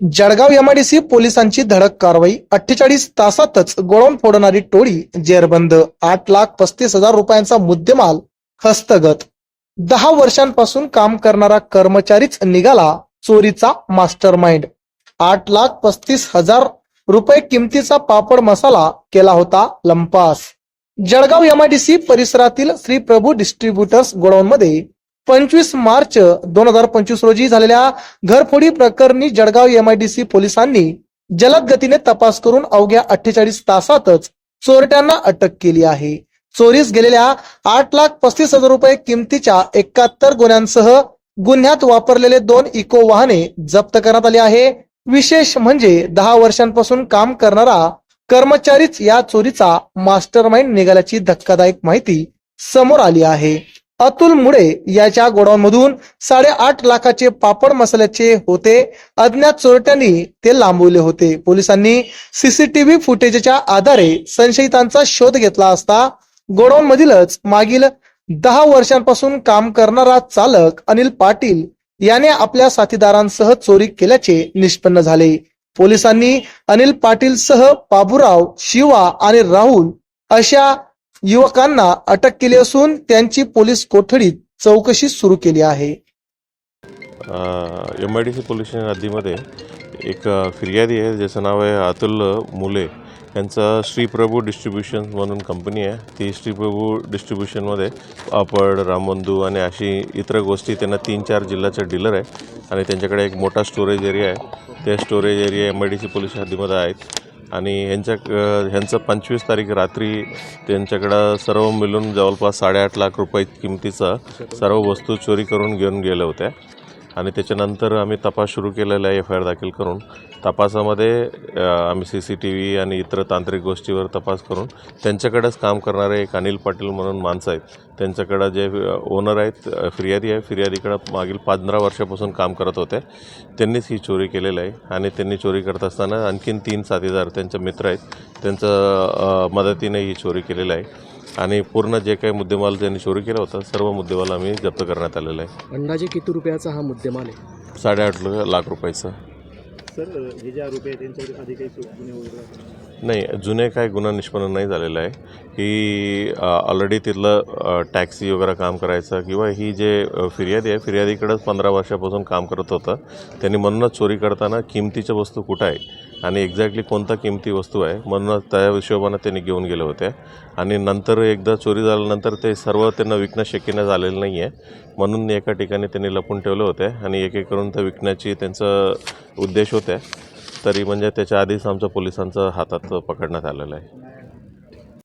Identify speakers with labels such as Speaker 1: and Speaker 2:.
Speaker 1: Jalgaon MIDC पोलिसांची धडक कारवाई. अठ्ठेचाळीस तासातच गोळवून फोडणारी टोळी जेरबंद. आठ लाख पस्तीस हजार रुपयांचा मुद्देमाल हस्तगत. दहा वर्षांपासून काम करणारा कर्मचारीच निघाला चोरीचा मास्टर माइंड आठ लाख पस्तीस हजार रुपये किमतीचा पापड मसाला केला होता लंपास. जळगाव एमआयडीसी परिसरातील श्री प्रभू डिस्ट्रीब्युटर्स गोडाऊनमध्ये पंचवीस मार्च दोन हजार पंचवीस रोजी झालेल्या घरफोडी प्रकरणी जळगाव एमआयडीसी पोलिसांनी जलद गतीने तपास करून अवघ्या अठ्ठेचाळीस तासातच चोरट्यांना अटक केली आहे. चोरीस गेलेल्या आठ लाख पस्तीस हजार रुपये किमतीच्या एकाहत्तर गुन्ह्यांसह गुन्ह्यात वापरलेले दोन इको वाहने जप्त करण्यात आले आहे. विशेष म्हणजे दहा वर्षांपासून काम करणारा कर्मचारीच या चोरीचा मास्टर माइंड निघाल्याची धक्कादायक माहिती समोर आली आहे. अतुल मुळे याच्या गोडाऊन मधून साडेआठ लाखाचे पापड मसाल्याचे होते. अज्ञात चोरट्यांनी ते लांबवले होते. पोलिसांनी सीसीटीव्ही फुटेजच्या आधारे संशयितांचा शोध घेतला असता गोडाऊन मधीलच मागील दहा वर्षांपासून काम करणारा चालक अनिल पाटील याने आपल्या साथीदारांसह चोरी केल्याचे निष्पन्न झाले. पोलिसांनी अनिल पाटील सह बाबूराव शिवा आणि राहुल अशा युवकांना अटक केली असून त्यांची पोलीस कोठडीत चौकशी सुरू केली आहे.
Speaker 2: M I D C police station हद्दीमध्ये एक फिर्यादी आहे ज्याचं नाव आहे अतुल मुले. यांचा श्रीप्रभू डिस्ट्रीब्युशन म्हणून कंपनी आहे. ती श्रीप्रभू डिस्ट्रीब्युशनमध्ये पापड रामबंधू आणि अशी इतर गोष्टी त्यांना तीन चार जिल्ह्याचा डीलर आहे. आणि त्यांच्याकडे एक मोठा स्टोरेज एरिया आहे. त्या storage area M I D C police हद्दीमध्ये आहेत. आणि ह्यांच्या ह्यांचं पंचवीस तारीख रात्री त्यांच्याकडं सर्व मिळून जवळपास साडेआठ लाख रुपये किमतीचा सर्व वस्तू चोरी करून घेऊन गेल्या होत्या. आणि त्याच्यानंतर आम्ही तपास सुरू केलेला आहे एफ आय आर दाखल करून. तपासामध्ये आम्ही सी सी टी व्ही आणि इतर तांत्रिक गोष्टीवर तपास करून त्यांच्याकडेच काम करणारे एक अनिल पाटील म्हणून माणसं आहेत. त्यांच्याकडं जे ओनर आहेत फिर्यादी आहे. फिर्यादीकडं मागील पंधरा वर्षापासून काम करत होते. त्यांनीच ही चोरी केलेली आहे आणि त्यांनी चोरी करत असताना आणखीन तीन साथीदार त्यांचे मित्र आहेत त्यांचं मदतीने ही चोरी केलेली आहे. आणि पूर्ण जे काही मुद्देमाल त्यांनी चोरी केला होता सर्व मुद्देमाल आम्ही जप्त करण्यात आलेला आहे.
Speaker 3: अंदाजे किती रुपयाचा हा मुद्देमाल आहे?
Speaker 2: साडेआठ लाख रुपयाचं.
Speaker 4: सर हे जे आरोपी आहे त्यांच्यावर आधी काही गुन्हे वगैरे आहेत?
Speaker 2: नाही जुने काय गुन्हा निष्पन्न नाही झालेला आहे. ही ऑलरेडी तिथलं टॅक्सी वगैरे काम करायचं किंवा ही जे फिर्यादी आहे फिर्यादीकडंच पंधरा वर्षापासून काम करत होतं. त्यांनी म्हणूनच चोरी करताना किमतीच्या वस्तू कुठं आहे आणि एक्झॅक्टली कोणता किमती वस्तू आहे म्हणूनच त्या हिशोबानं त्यांनी घेऊन गेले होते. आणि नंतर एकदा चोरी झाल्यानंतर ते सर्व त्यांना विकणं शक्य नाही झालेलं नाही आहे म्हणून एका ठिकाणी त्यांनी लपून ठेवले होते आणि एक एक करून त्या विकण्याची त्यांचा उद्देश होते. तरी म्हणजे त्याच्या आधीच आमच्या पोलिसांचं हातात पकडण्यात आलेलं आहे.